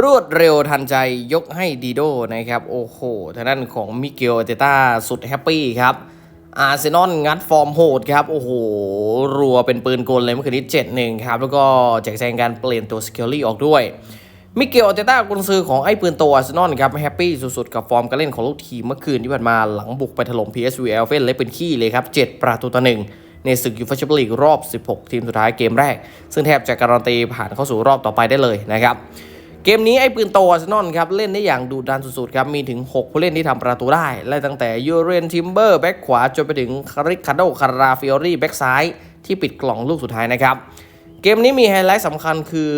รวดเร็วทันใจยกให้ดีโดนะครับ โอ้โหทางด้านของมิเกลเตต้าสุดแฮปปี้ครับ อาร์เซนอลงัดฟอร์มโหดครับ โอ้โห รัวเป็นปืนกลเลยเมื่อคืนนี้7 1ครับ แล้วก็แจกแจงการเปลี่ยนตัวสเกลลี่ออกด้วย มิเกลเตต้ากุนซือของไอ้ปืนโตอาร์เซนอลครับแฮปปี้สุดๆ กับฟอร์มการเล่นของลูกทีมเมื่อคืนที่ผ่านมาหลังบุกไปถล่ม PSV เอลเฟนเละเป็นขี้เลยครับ7ประตูต่อหนึ่งในศึกยูฟ่าแชมเปี้ยนลีกรอบ 16 ทีมสุดท้ายเกมแรก ซึ่งแทบจะการันตีผ่านเข้าสู่รอบต่อไปได้เลยนะครับ เกมนี้ไอ้ปืนโตอาร์เซนอลครับเล่นได้อย่างดุดันสุดๆครับมีถึง 6 ผู้เล่นที่ทำประตูได้และตั้งแต่ยูเรนทิมเบอร์แบ็กขวาจนไปถึงคาริคาโดคาราฟิโอรี่แบ็กซ้ายที่ปิดกล่องลูกสุดท้ายนะครับเกมนี้มีไฮไลท์สำคัญคือ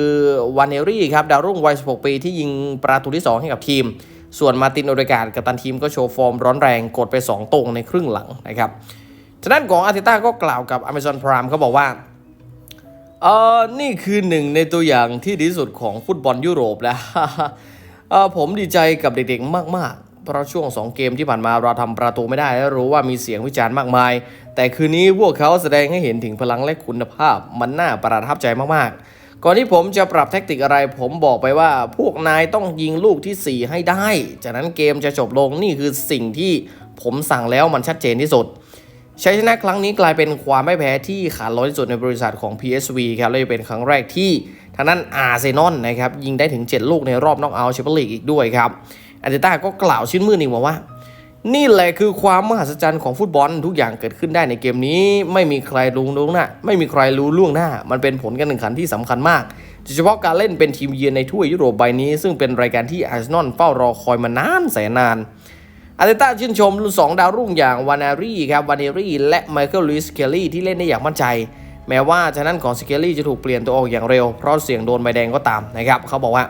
วานเนรี่ครับดาวรุ่งวัย 16 ปีที่ยิงประตูที่ 2 ให้กับทีม ส่วนมาตินโอเดการ์ดกับตันทีมก็โชว์ฟอร์มร้อนแรงกดไป 2 ตรงในครึ่งหลังนะครับทางด้านของอาร์เตต้าก็กล่าวกับ Amazon Prime เขาบอกว่า เออนี่คือหนึ่งในตัวอย่างที่ดีสุดของฟุตบอลยุโรปนะเออผมดีใจกับเด็กๆมากๆ เพราะช่วง 2 เกมที่ผ่านมาเราทำประตูไม่ได้และรู้ว่ามีเสียงวิจารณ์มากมาย แต่คืนนี้พวกเขาแสดงให้เห็นถึงพลังและคุณภาพ มันน่าประทับใจมากๆ ก่อนที่ผมจะปรับแทคติกอะไร ผมบอกไปว่า พวกนายต้องยิงลูกทีสี่4 ให้ได้ จากนั้นเกมจะจบลงนี่คือสิ่งที่ผมสั่งแล้วมันชัดเจนที่สุด ชัยชนะครั้งนี้กลายเป็นความไม่แพ้ที่ขาดลอยที่สุดในบริษัทของ PSV ครับและจะเป็นครั้งแรกที่ทางด้านอาร์เซนอลนะครับยิงได้ถึง 7 ลูกในรอบน็อกเอาท์แชมเปี้ยนลีกอีกด้วยครับอาร์เตต้าก็กล่าวชื่นมื่นอีกบอกว่า นี่แหละคือความมหัศจรรย์ของฟุตบอลทุกอย่างเกิดขึ้นได้ในเกมนี้ ไม่มีใครรู้ล่วงหน้าไม่มีใครรู้ล่วงหน้า มันเป็นผลการแข่งขันที่สำคัญมากโดยเฉพาะการเล่นเป็นทีมเยือนในถ้วยยุโรปใบนี้ ซึ่งเป็นรายการที่อาร์เซนอลเฝ้ารอคอยมานานแสนนาน อาร์เตต้าชื่นชมสองดาวรุ่งอย่างวานารีครับวานารีและไมเคิลลุยสเคลลี่ที่เล่นได้อย่างมั่นใจ แม้ว่าฉะนั้นของสเคลลี่จะถูกเปลี่ยนตัวออกอย่างเร็ว เพราะเสี่ยงโดนใบแดงก็ตามนะครับเขาบอกว่า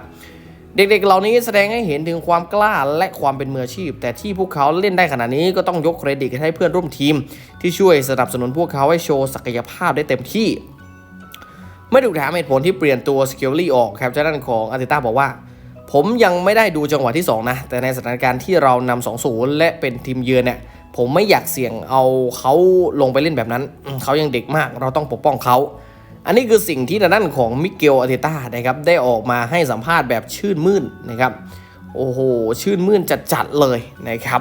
เด็กๆ เหล่านี้แสดงให้เห็นถึงความกล้าและความเป็นมืออาชีพ แต่ที่พวกเขาเล่นได้ขนาดนี้ก็ต้องยกเครดิตให้เพื่อนร่วมทีม ที่ช่วยสนับสนุนพวกเขาให้โชว์ศักยภาพได้เต็มที่ไม่ถูกถามเหตุผลที่เปลี่ยนตัวสกิลลี่ออกครับจากนั้นของอาร์เตต้าบอกว่า ผมยังไม่ได้ดูจังหวะที่ 2 นะ แต่ในสถานการณ์ที่เรานำ2 0 และเป็นทีมเยือนเนี่ย ผมไม่อยากเสี่ยงเอาเขาลงไปเล่นแบบนั้น เขายังเด็กมากเราต้องปกป้องเขา อันนี้คือสิ่งที่ทางด้านของมิเกลอาเตต้านะครับได้ออกมาให้สัมภาษณ์แบบชื่นมื่นนะครับ โอ้โห ชื่นมื่นจัดๆเลยนะครับ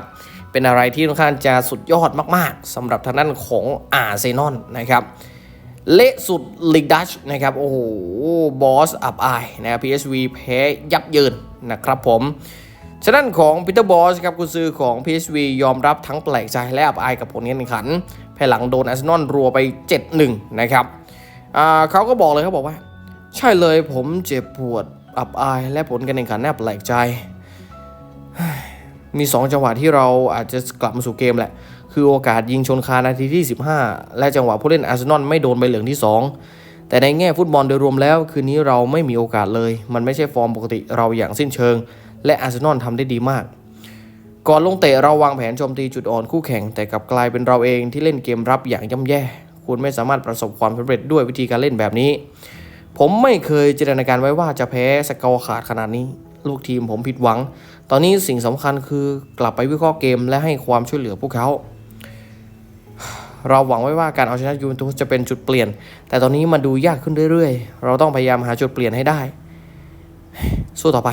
เป็นอะไรที่ค่อนข้างจะสุดยอดมากๆสำหรับทางด้านของอาร์เซนอลนะครับ เละสุดลีกดัชนะครับ โอ้โห บอสอับอายนะครับ PSV แพ้ยับเยินนะครับผมฉะนั้นของปีเตอร์บอสครับกุญซือของ PSV ยอมรับทั้งแปลกใจและอับอายกับผลการแข่งขันภายหลังโดนอาร์เซนอลรัวไป 7-1 นะครับเขาก็บอกเลยเขาบอกว่า ใช่เลยผมเจ็บปวดอับอายและผลการแข่งขันน่าแปลกใจ มี 2 จังหวะที่เราอาจจะกลับมาสู่เกมแหละ คือโอกาสยิงชนคานาทีที่ 15 และจังหวะผู้เล่นอาร์เซนอลไม่โดนใบเหลืองที่ 2 แต่ในแง่ฟุตบอลโดยรวมแล้ว คืนนี้เราไม่มีโอกาสเลย มันไม่ใช่ฟอร์มปกติเราอย่างสิ้นเชิง และอาร์เซนอลทำได้ดีมาก ก่อนลงเตะเราวางแผนโจมตีจุดอ่อนคู่แข่ง แต่กลับกลายเป็นเราเองที่เล่นเกมรับอย่างย่ำแย่ คุณไม่สามารถประสบความสำเร็จด้วยวิธีการเล่นแบบนี้ ผมไม่เคยจินตนาการไว้ว่าจะแพ้สกอร์ขาดขนาดนี้ลูกทีมผมผิดหวัง ตอนนี้สิ่งสำคัญคือกลับไปวิเคราะห์เกมและให้ความช่วยเหลือพวกเขา เราหวังไว้ว่าการเอาชนะยูเวนตุสจะเป็นจุดเปลี่ยน แต่ตอนนี้มันดูยากขึ้นเรื่อยๆ เราต้องพยายามหาจุดเปลี่ยนให้ได้ สู้ต่อไป